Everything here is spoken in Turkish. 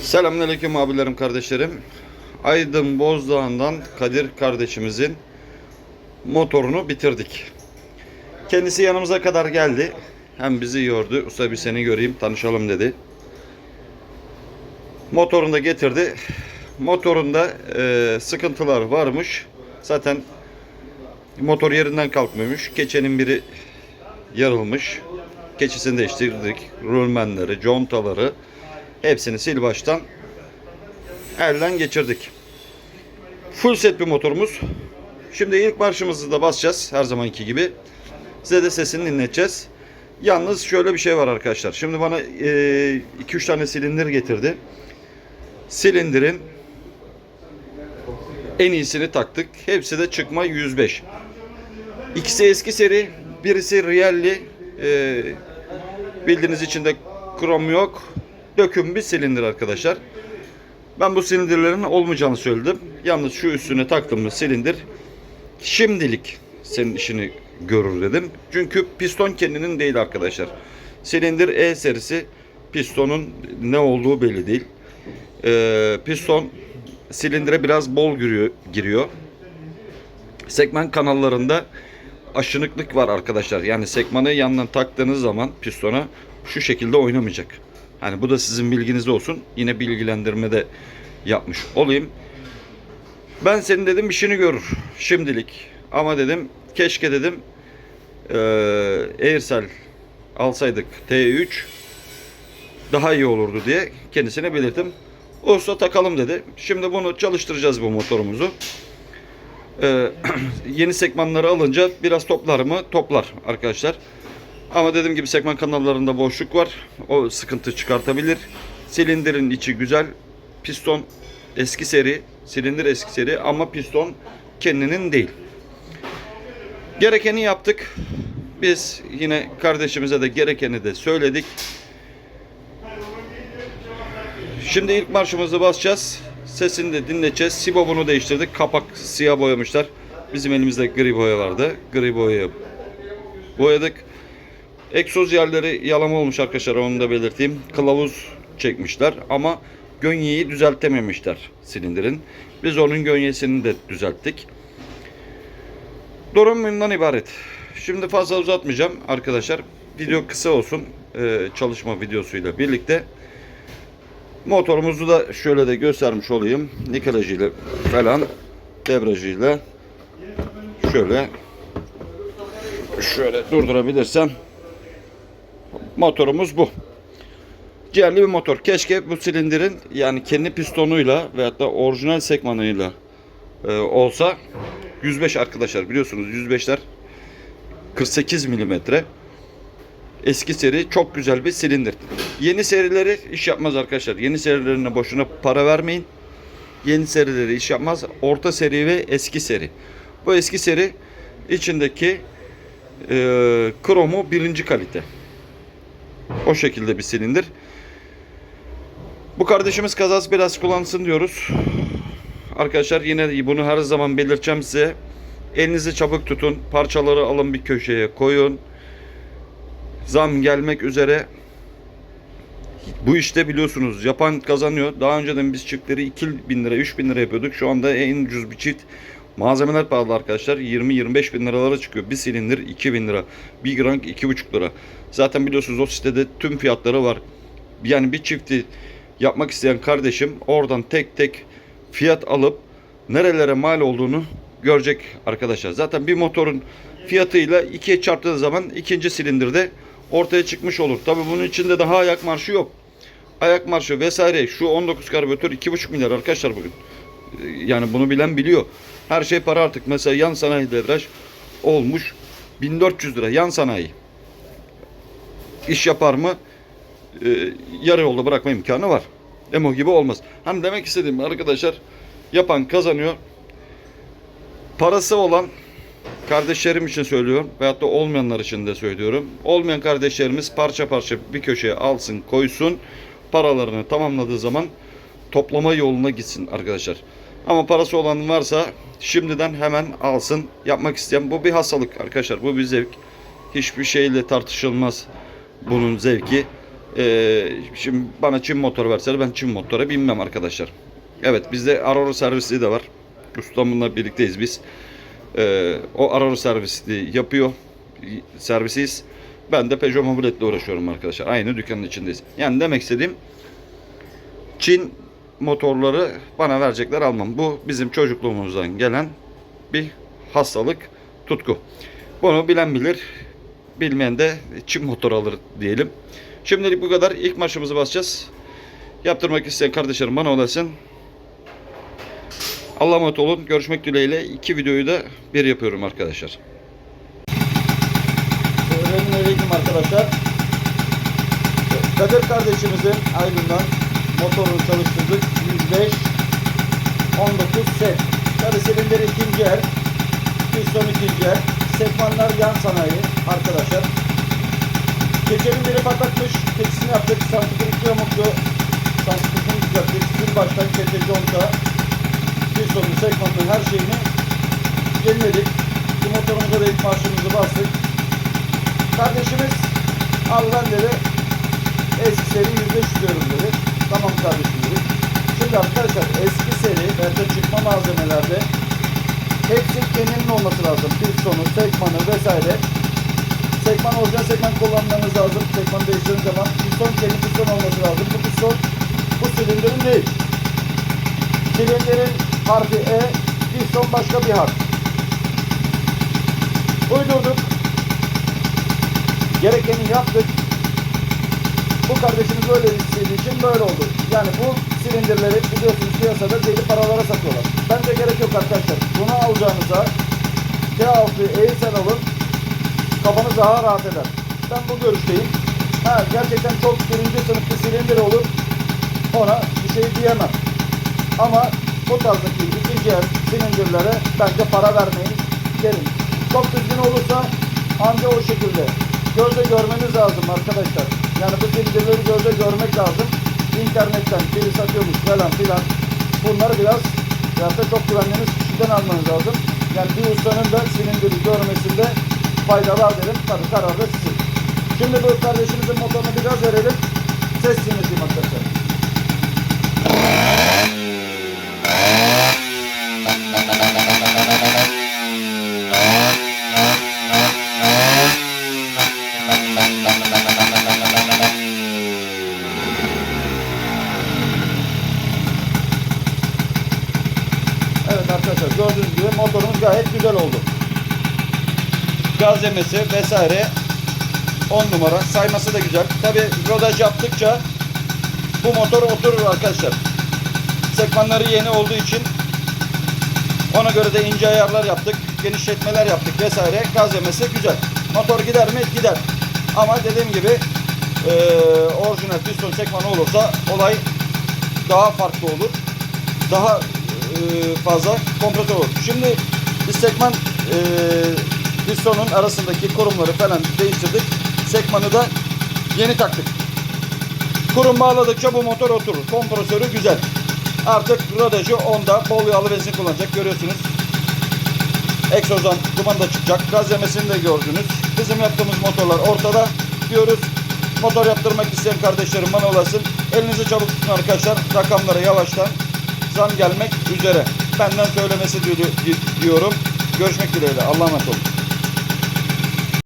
Selamünaleyküm abilerim kardeşlerim. Aydın Bozdağ'ından Kadir kardeşimizin motorunu bitirdik. Kendisi yanımıza kadar geldi. Hem bizi gördü. Usta bir seni göreyim tanışalım dedi. Motorunu da getirdi. Motorunda e, sıkıntılar varmış. Zaten motor yerinden kalkmıyormuş. Keçenin biri yarılmış. Keçisini değiştirdik. Rulmenleri, contaları hepsini sil baştan elden geçirdik. Full set bir motorumuz. Şimdi ilk marşımızı da basacağız her zamanki gibi. Size de sesini dinleteceğiz. Yalnız şöyle bir şey var arkadaşlar. Şimdi bana 2-3 tane silindir getirdi. Silindirin en iyisini taktık. Hepsi de çıkma 105. İkisi eski seri, birisi Rielli. Ee, bildiğiniz içinde krom yok. Döküm bir silindir arkadaşlar. Ben bu silindirlerin olmayacağını söyledim. Yalnız şu üstüne taktığımız silindir şimdilik senin işini görür dedim. Çünkü piston kendinin değil arkadaşlar. Silindir E serisi pistonun ne olduğu belli değil. Ee, piston silindire biraz bol giriyor, giriyor. Sekmen kanallarında aşınıklık var arkadaşlar. Yani sekmanı yandan taktığınız zaman pistona şu şekilde oynamayacak. Hani bu da sizin bilginizde olsun. Yine bilgilendirmede yapmış olayım. Ben senin dedim işini görür şimdilik. Ama dedim keşke dedim eee Airsel alsaydık T3 daha iyi olurdu diye kendisine belirttim. Olsa takalım dedi. Şimdi bunu çalıştıracağız bu motorumuzu. Eee, yeni sekmanları alınca biraz toplar mı? Toplar arkadaşlar. Ama dediğim gibi sekman kanallarında boşluk var. O sıkıntı çıkartabilir. Silindirin içi güzel. Piston eski seri. Silindir eski seri ama piston kendinin değil. Gerekeni yaptık. Biz yine kardeşimize de gerekeni de söyledik. Şimdi ilk marşımızı basacağız. Sesini de dinleyeceğiz. Sibobunu değiştirdik. Kapak siyah boyamışlar. Bizim elimizde gri boya vardı. Gri boya boyadık. Egzoz yerleri yalama olmuş arkadaşlar onu da belirteyim. Kılavuz çekmişler ama gönyeyi düzeltememişler silindirin. Biz onun gönyesini de düzelttik. Durum bundan ibaret. Şimdi fazla uzatmayacağım arkadaşlar. Video kısa olsun. Ee, çalışma videosuyla birlikte. Motorumuzu da şöyle de göstermiş olayım. Nikelajıyla falan debrajıyla şöyle şöyle durdurabilirsem motorumuz bu. Ciğerli bir motor. Keşke bu silindirin yani kendi pistonuyla veyahut da orijinal sekmanıyla e, olsa 105 arkadaşlar biliyorsunuz 105'ler 48 milimetre eski seri çok güzel bir silindir. Yeni serileri iş yapmaz arkadaşlar. Yeni serilerine boşuna para vermeyin. Yeni serileri iş yapmaz. Orta seri ve eski seri. Bu eski seri içindeki e, kromu birinci kalite. O şekilde bir silindir. Bu kardeşimiz kazası biraz kullansın diyoruz. Arkadaşlar yine bunu her zaman belirteceğim size. Elinizi çabuk tutun. Parçaları alın bir köşeye koyun. Zam gelmek üzere. Bu işte biliyorsunuz yapan kazanıyor. Daha önceden biz çiftleri 2000 lira 3000 lira yapıyorduk. Şu anda en ucuz bir çift. Malzemeler pahalı arkadaşlar. 20-25 bin liralara çıkıyor. Bir silindir 2000 lira. Bir grank 2,5 lira. Zaten biliyorsunuz o sitede tüm fiyatları var. Yani bir çifti yapmak isteyen kardeşim oradan tek tek fiyat alıp nerelere mal olduğunu görecek arkadaşlar. Zaten bir motorun fiyatıyla ikiye çarptığı zaman ikinci silindirde ortaya çıkmış olur. Tabi bunun içinde daha ayak marşı yok. Ayak marşı vesaire şu 19 karbüratör 2,5 milyar arkadaşlar bugün. Yani bunu bilen biliyor. Her şey para artık. Mesela yan sanayi devraj olmuş 1400 lira yan sanayi. İş yapar mı? Ee, yarı yolda bırakma imkanı var. Emo gibi olmaz. Hani demek istediğim arkadaşlar yapan kazanıyor. Parası olan kardeşlerim için söylüyorum veyahut da olmayanlar için de söylüyorum. Olmayan kardeşlerimiz parça parça bir köşeye alsın koysun paralarını tamamladığı zaman toplama yoluna gitsin arkadaşlar. Ama parası olan varsa şimdiden hemen alsın yapmak isteyen bu bir hastalık arkadaşlar bu bir zevk. Hiçbir şeyle tartışılmaz bunun zevki. Ee, şimdi bana Çin motoru verseler ben Çin motora binmem arkadaşlar. Evet bizde Aurora servisi de var. Ustamınla birlikteyiz biz. Ee, o Aurora servisi yapıyor. Servisiyiz. Ben de Peugeot Mobilet'le uğraşıyorum arkadaşlar. Aynı dükkanın içindeyiz. Yani demek istediğim Çin motorları bana verecekler almam. Bu bizim çocukluğumuzdan gelen bir hastalık, tutku. Bunu bilen bilir. Bilmeyen de Çin motor alır diyelim. Şimdilik bu kadar. İlk marşımızı basacağız. Yaptırmak isteyen kardeşlerim bana ulaşsın. Allah'a emanet olun. Görüşmek dileğiyle. iki videoyu da bir yapıyorum arkadaşlar. Selamünaleyküm arkadaşlar. Kadir kardeşimizin Aydın'dan motorunu çalıştırdık. 105 19 set. Tabi silindir ikinci el. Piston ikinci el. Sekmanlar yan sanayi arkadaşlar. Keçenin biri patakmış. Keçisini yaptık. Santifirik yamuklu. Santifikini düzelttik. Bir baştan keçe conta. Pistonun, sekmanın her şeyini yeniledik. Bu motorumuza da ilk marşımızı bastık. Kardeşimiz al dedi eski seri 105 istiyorum dedi. Tamam kardeşim dedi. Şimdi arkadaşlar eski seri ve de çıkma malzemelerde hepsi kendinin olması lazım. Pistonu, sekmanı vesaire. Sekman orijinal sekman kullanmanız lazım. Sekmanı değiştirdiğiniz zaman piston kendi piston olması lazım. Bu piston bu silindirin değil. Silindirin harfi E, piston başka bir harf. Uydurduk. Gerekeni yaptık. Bu kardeşimiz böyle istediği için böyle oldu. Yani bu silindirleri biliyorsunuz piyasada deli paralara satıyorlar. Bence gerek yok arkadaşlar. Bunu alacağınıza T6 Eğitsel alın. Kafanız daha rahat eder. Ben bu görüşteyim. Ha, gerçekten çok birinci sınıf bir silindir olur. Ona bir şey diyemem. Ama bu tarzdaki ikinci el silindirlere bence para vermeyin derim. Çok düzgün olursa anca o şekilde. Gözle görmeniz lazım arkadaşlar. Yani bu silindirleri gözle görmek lazım. İnternetten biri satıyormuş falan filan. Bunları biraz ya da çok güvendiğiniz kişiden almanız lazım. Yani bir ustanın da silindiri görmesinde faydalar derim. Tabii karar da sizin. Şimdi bu kardeşimizin motorunu biraz verelim. Ses dinleteyim arkadaşlar. Evet arkadaşlar gördüğünüz gibi motorumuz gayet güzel oldu. Gaz yemesi vesaire 10 numara. Sayması da güzel. Tabi rodaj yaptıkça bu motor oturur arkadaşlar. Sekmanları yeni olduğu için ona göre de ince ayarlar yaptık. Genişletmeler yaptık vesaire. Gaz yemesi güzel. Motor gider mi? Gider. Ama dediğim gibi eee orijinal piston sekmanı olursa olay daha farklı olur. Daha fazla kompresör olur. Şimdi biz sekman eee pistonun arasındaki korumları falan değiştirdik. Sekmanı da yeni taktık. Kurum bağladıkça bu motor oturur. Kompresörü güzel. Artık rodajı onda bol yağlı benzin kullanacak görüyorsunuz. Egzozdan duman da çıkacak. Gaz yemesini de gördünüz. Bizim yaptığımız motorlar ortada diyoruz. Motor yaptırmak isteyen kardeşlerim bana ulaşsın. Elinizi çabuk tutun arkadaşlar. Rakamlara yavaştan zam gelmek üzere. Benden söylemesi di- di- diyorum. Görüşmek dileğiyle. Allah'a emanet olun.